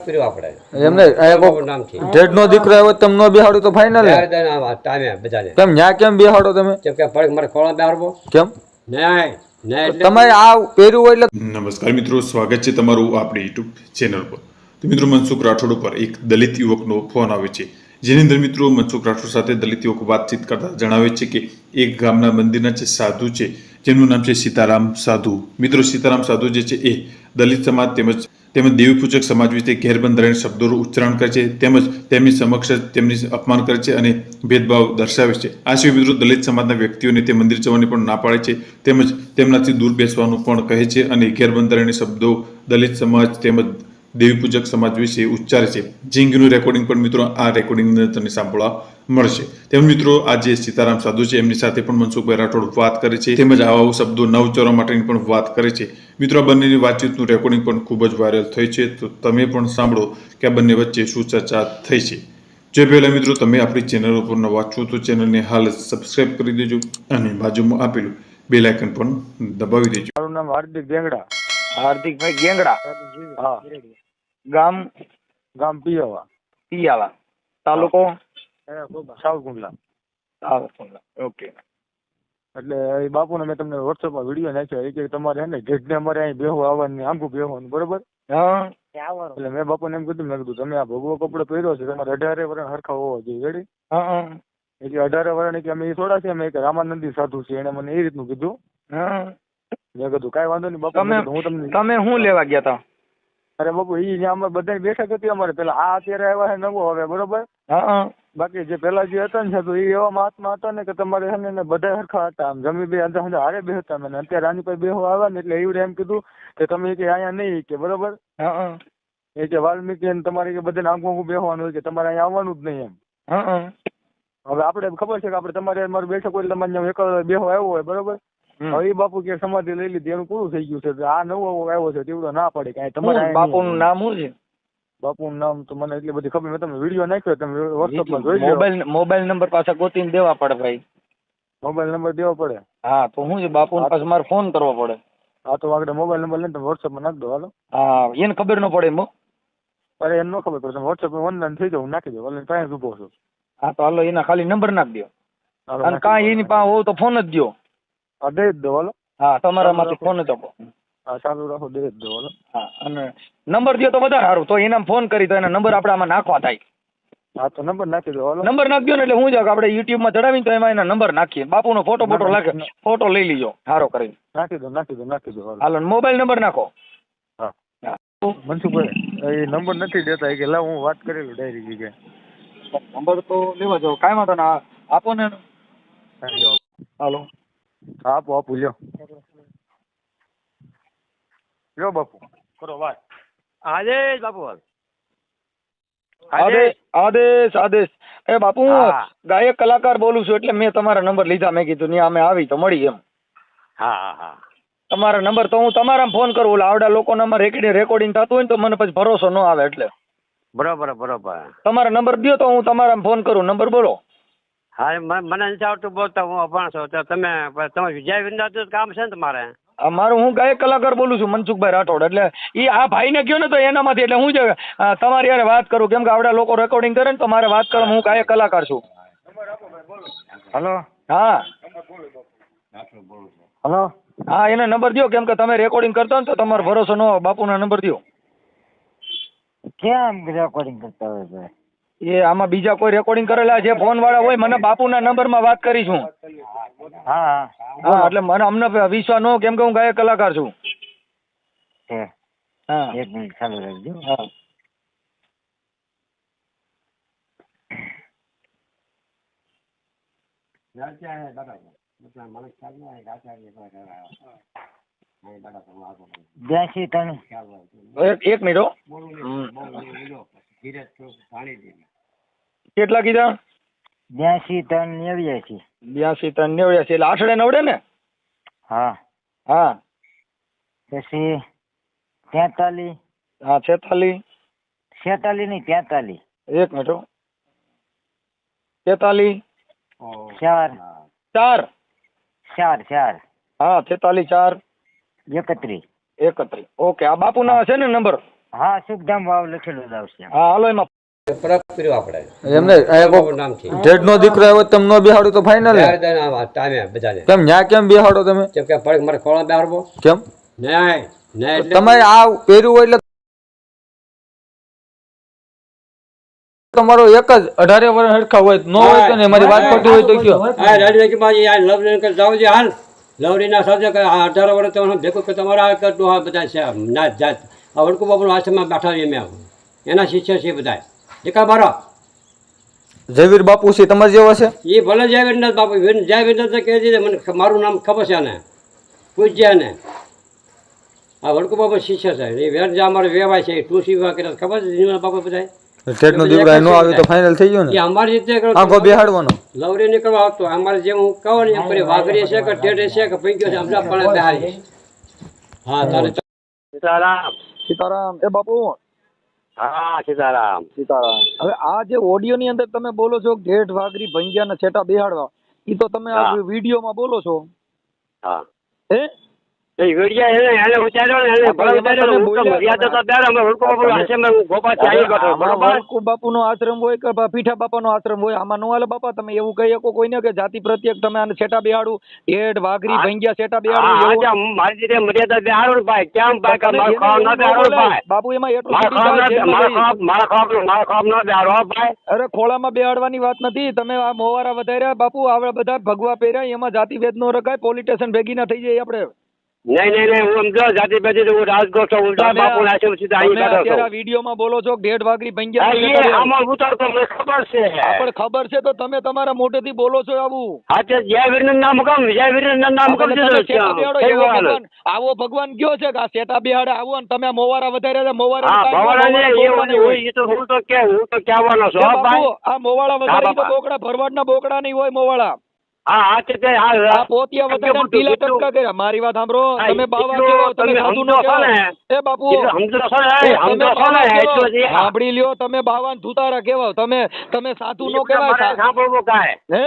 એમને બાબુ નો દીકરો આવ્યો તો તમે ન તો ફાઇનલ ત્યારે તેને આવા ટાઈમે બધાને કેમ ન્યા કેમ બેહાડો તમે? કેમ કે પડે મારે ખોળા બેહાડવો? કેમ? ન્યાય ન્યાય આ પહેર્યું હોય એટલે નમસ્કાર મિત્રો સ્વાગત છે તમારું આપણી યુટ્યુબ ચેનલ પર. તો મિત્રો મનસુખ રાઠોડ ઉપર એક દલિત યુવકનો ફોન આવે છે. જેની અંદર મિત્રો મનસુખ રાઠોડ સાથે દલિત યુવક વાતચીત કરતા જણાવે છે કે એક ગામના મંદિરના જે સાધુ છે જેમનું નામ છે સીતારામ સાધુ. મિત્રો સીતારામ સાધુ જે છે એ દલિત સમાજ તેમજ તેમજ દેવીપૂજક સમાજ વિશે ગેરબંધારણ શબ્દોનું ઉચ્ચારણ કરે છે, તેમજ તેમની સમક્ષ તેમની અપમાન કરે છે અને ભેદભાવ દર્શાવે છે. આ સિવાય મિત્રો દલિત સમાજના વ્યક્તિઓને તે મંદિર જવાની પણ ના પાડે છે, તેમજ તેમનાથી દૂર બેસવાનું પણ કહે છે અને ગેરબંધારણીય શબ્દો દલિત સમાજ તેમજ દેવી પૂજક સમાજ વિશે ઉચ્ચારે છે. જીંગનું રેકોર્ડિંગ પણ મિત્રો આ રેકોર્ડિંગ તમને સાંભળવા મળશે. તેમ મિત્રો આ જે સીતારામ સાધુ છે. એમની સાથે પણ મનસુખભાઈ રાઠોડ વાત કરે છે. તેમજ આવા શબ્દો ન ઉચ્ચારવા માટેની પણ વાત કરે છે. મિત્રો બંનેની વાતચીતનું રેકોર્ડિંગ પણ ખૂબ જ વાયરલ થઈ છે. તો તમે પણ સાંભળો કે આ બંને વચ્ચે શું ચર્ચા થઈ છે. જે પહેલાં મિત્રો તમે આપણી ચેનલ ઉપર નવા છો તો ચેનલને હાલ જ સબસ્ક્રાઇબ કરી દેજો અને બાજુમાં આપેલું બે લાયકન પણ દબાવી દેજો. મારું નામ હાર્દિક ગેંગડા. હાર્દિકભાઈ ગેંગડા. હા. ગામ ગામ પિયાવા. પિયાવા. તાલુકો? સાવકુંડલા સાવકુંડલા ઓકે. એટલે એ બાપુને મેં તમને વોટ્સઅપમાં વીડિયો નાખ્યો. એ કે તમારે હે ને ગેટને અમારે અહીં બેહવા આવવાની આંગું બેહવાનું બરોબર? હા. એટલે મેં બાપુને એમ કીધું મેં કીધું તમે આ ભગવો કપડો પહેર્યો છે તમારે અઢારે વર્ણ હરખા હોવો જોઈએ. રેડી હા, હા. એટલે અઢારે વર્ષ કે અમે થોડા છે અમે રામાનંદી સાધુ છે એને મને એ રીતનું કીધું. હા. મેં કીધું કાંઈ વાંધો નહીં બાપુ. તમે હું તમને તમે શું લેવા ગયા તા? અરે બાપુ એ અમારે બધા બેઠક હતી અમારે પેલા આ અત્યારે આવ્યા છે નવો હવે બરોબર હા. બાકી જે પેલા જે હતા ને સાધુ એ એવા મહાત્મા હતા ને કે તમારે છે ને બધા સરખા હતા આમ જમી બે અંદર અંદર હારે બેહતા હતા મને અત્યારે આની પર બેહો આવ્યા ને એટલે એવું એમ કીધું કે તમે કે અહીંયા નહીં કે બરોબર હા. એ કે વાલ્મીકી ને તમારે કે બધાને આંખું આંખું બેહવાનું હોય કે તમારે અહીંયા આવવાનું જ નહીં એમ. હવે આપણે ખબર છે કે આપણે તમારે મારું બેઠક હોય એટલે તમારે બેહો આવ્યો હોય બરોબર. હવે એ બાપુ કે સમાધિ લઈ લીધી એનું પૂરું થઈ ગયું છે. આ નવો આવ્યો છે તેવડો ના પડે કાંઈ. તમારે બાપુ નું બાપુનું નામ શું છે? બાપુનું નામ તો મને એટલી બધી ખબર મેં તમને વીડિયો નાખ્યો તમે વોટ્સઅપમાં જોઈ મોબાઈલ મોબાઈલ નંબર પાછા ગોતીને દેવા પડે ભાઈ. મોબાઈલ નંબર દેવો પડે. હા તો હું છે બાપુ પાસે મારે ફોન કરવો પડે. હા તો આગળ મોબાઈલ નંબર લઈને તમે વોટ્સઅપમાં નાખ દો હાલો. હા એને ખબર ન પડે એમ. અરે એમ ન ખબર પડે. તમે વોટ્સઅપમાં ઓનલાઈન થઈ જાવ નાખી દો ઓનલાઈન ત્યાં જ ઊભો છું. હા તો હાલો એના ખાલી નંબર નાખી દો અને કાંઈ એની પાસે હોવ તો ફોન જ દો હા દઈ જ દો હાલો. હા તમારામાંથી ફોન હતો. હા ચાલુ રાખો દો હા અને નંબર દો તો વધારે સારું તો એના ફોન કરી તો એના નંબર આપણે આમાં નાખવા થાય. હા તો નંબર નાખી દો નંબર નાખજો ને એટલે હું કે આપણે યુટ્યુબમાં ચડાવીને તો એમાં એના નંબર નાખીએ. બાપુનો ફોટો ફોટો લાગે ફોટો લઈ લીજો સારો કરીને. નાખી દો નાખી દો નાખી દો હાલો. મોબાઈલ નંબર નાખો. હા. મનસુખભાઈ એ નંબર નથી દેતા કે હું વાત કરેલું ડાયરી જગ્યાએ નંબર તો લેવા જાવ કાંઈ વાંધો ના આપો ને હાલો. હા આપો આપું લ્યો. લ્યો બાપુ. કરો વાત. આદેશ બાપુ આદેશ આદેશ. આદેશ એ બાપુ હું ગાયક કલાકાર બોલું છું એટલે મેં તમારા નંબર લીધા. મેં કીધું ત્યાં અમે આવી તો મળી એમ. હા હા હા. તમારા નંબર તો હું તમારા ફોન કરું એટલે આવડા લોકો નંબર રેકોર્ડિંગ રેકોર્ડિંગ થતું હોય ને તો મને પછી ભરોસો ન આવે એટલે. બરાબર બરોબર. તમારા નંબર દો તો હું તમારા ફોન કરું. નંબર બોલો. હા મને નથી આવડતું બોલતા હું અભણ છું. તો તમે તમે વિજય વિંદાતું કામ છે ને તમારે? મારું હું ગાયક કલાકાર બોલું છું મનસુખભાઈ રાઠોડ. એટલે એ આ ભાઈને કહો ને તો એનામાંથી એટલે હું છે તમારી યારે વાત કરું. કેમ કે આવડા લોકો રેકોર્ડિંગ કરે ને તો મારે વાત કરવા હું ગાયક કલાકાર છું. હલો? હા. હલો? હા એને નંબર દો કેમ કે તમે રેકોર્ડિંગ કરતા હો ને તો તમારો ભરોસો ન બાપુના નંબર દો કેમ રેકોર્ડિંગ કરતા હોય ભાઈ એ આમાં બીજા કોઈ રેકોર્ડિંગ કરેલા જે ફોન વાળા હોય મને બાપુના નંબરમાં વાત કરી છું. હા હા. એટલે મને અમને વિશ્વાસ ન કેમ કે હું ગાયક કલાકાર છું. હા એક મિનિટ ચાલુ રાખજો. હા. બ્યાસી ત્રણ એક એક મિનિટ હો. હમ. કેટલા કીધા? બ્યાસી ત્રણ નેવ્યાસી. બ્યાસી ત્રણ નેવ્યાસી. એટલે આઠડે નવડે ને? હા. હા. પછી તેતાલી હા છેતાલીસ. છેતાલી નહીં તેતાલી એક મિનિટ તેતાલી ચાર. ચાર. ચાર ચાર. હા છેતાલીસ ચાર. એકત્રીસ. એકત્રીસ. ઓકે આ બાપુના છે ને નંબર? હા સુખધામ વાવ લખેલું જ આવશે. હા હાલો એમાં એમને અહીંયા કોક નામથી. જેઠ નો દીકરો આવ્યો તો તમે તો ફાઇનલ કેમ ન્યા કેમ બેહાડો તમે? કેમ કે પડે મારે ખોળા બેહારવો કેમ? ન્યાય ન્યાય તમે આ પહેર્યું હોય એટલે તમારો એક જ અઢારે વર્ષ હરખા હોય નો હોય તો ને મારી વાત ખોટી હોય તો કયો? હા હાલ. લવરીના સાથે અઢાર વર્ષ તમે ભેગું કે તમારા કરતું આ બધા છે ના જાત. આ વડકુ બાપુના આશ્રમમાં બેઠા એના શિષ્ય છે બધા એકા બારા જયવીર બાપુ છે તમારે જેવા છે? એ ભલે જય વિરનાથ બાપુ વિર- જય કહે છે મને મારું નામ ખબર છે આને. પૂજ્ય ને આ વડકુ બાપુ શિષ્ય છે. એ વેર જે અમારે વેવાય છે એ ટુસી વિવાહ કર્યા ખબર છે જીવન બાપુ બધા જેઠ નો દીકરો તો ફાઇનલ થઈ ગયો એ અમારી રીતે કરો. આખો બેહાડવાનો. લવરી નીકળવા આવતો. અમારે જેમ હું કહું ને એમ કરી વાઘરી છે કે ટેઢે છે કે પૈક્યો છે અમદાવાદ પણ બેહારી હા તારે સીતારામ. સીતારામ. એ બાપુ. હા સીતારામ. સીતારામ. હવે આ જે ઓડિયો ની અંદર તમે બોલો છો ગેટ વાઘરી ભંગ્યા ને છેટા બેહાડવા એ તો તમે આ માં વિડીયોમાં બોલો છો. હા. હે? ને આશ્રમ હોય કે પીઠા બાપાનો આશ્રમ હોય આમાં નો હાલે બાપા તમે એવું કહી શકો કોઈને કે જાતિ પ્રત્યેક તમે આને છેટા બેહાડું ઢેઢ વાઘરી ભંગ્યા છેટા બેહાડું મારી રીતે મર્યાદા બેહાડું ભાઈ કેમ ભાઈ બાપુ એમાં એટલું અરે ખોળામાં બેહાડવાની વાત નથી. તમે આ મોવારા વધાર્યા બાપુ આવડે બધા ભગવા પહેર્યા એમાં જાતિ ભેદ નો રખાય પોલીસ સ્ટેશન ભેગી ના થઈ જાય આપણે. નહીં નહીં નહીં હું સમજો જાતિ બેટી હું રાજકોટ છું ઉલટા બાપુ આશ્રમ સીધા અહીં બેઠો છું. વિડીયોમાં બોલો છો ઢેઢ વાગરી ભંગ્યા એ છેટા બેહાડું. આમાં મને ખબર છે. પણ ખબર છે તો તમે તમારા મોઢેથી બોલો છો આવું. હા તે જય વિરન નામ કમ જય વિરન નામ કમ દીધું ભગવાન આવો ભગવાન કયો છે કે આ શેઠા બેહાડે આવો અને તમે મોવારા વધારે છે મોવારા હા મોવારા ને એ હું હું એ તો હું તો કે હું તો કહેવાનો છું આ મોવાળા વધારે તો બોકડા ભરવાડના બોકડા નહીં હોય મોવાળા. હા હા તે આ પોતિયા વધારે ટીલા ટપકા કર્યા. મારી વાત સાંભળો. તમે બાવા કેવો તમે સાધુ નો. સમજો એ બાપુ કેવો? સાંભળી લ્યો તમે બાવાન ધુતારા કેવા તમે તમે સાધુ નો કેવા સાંભળવું હે?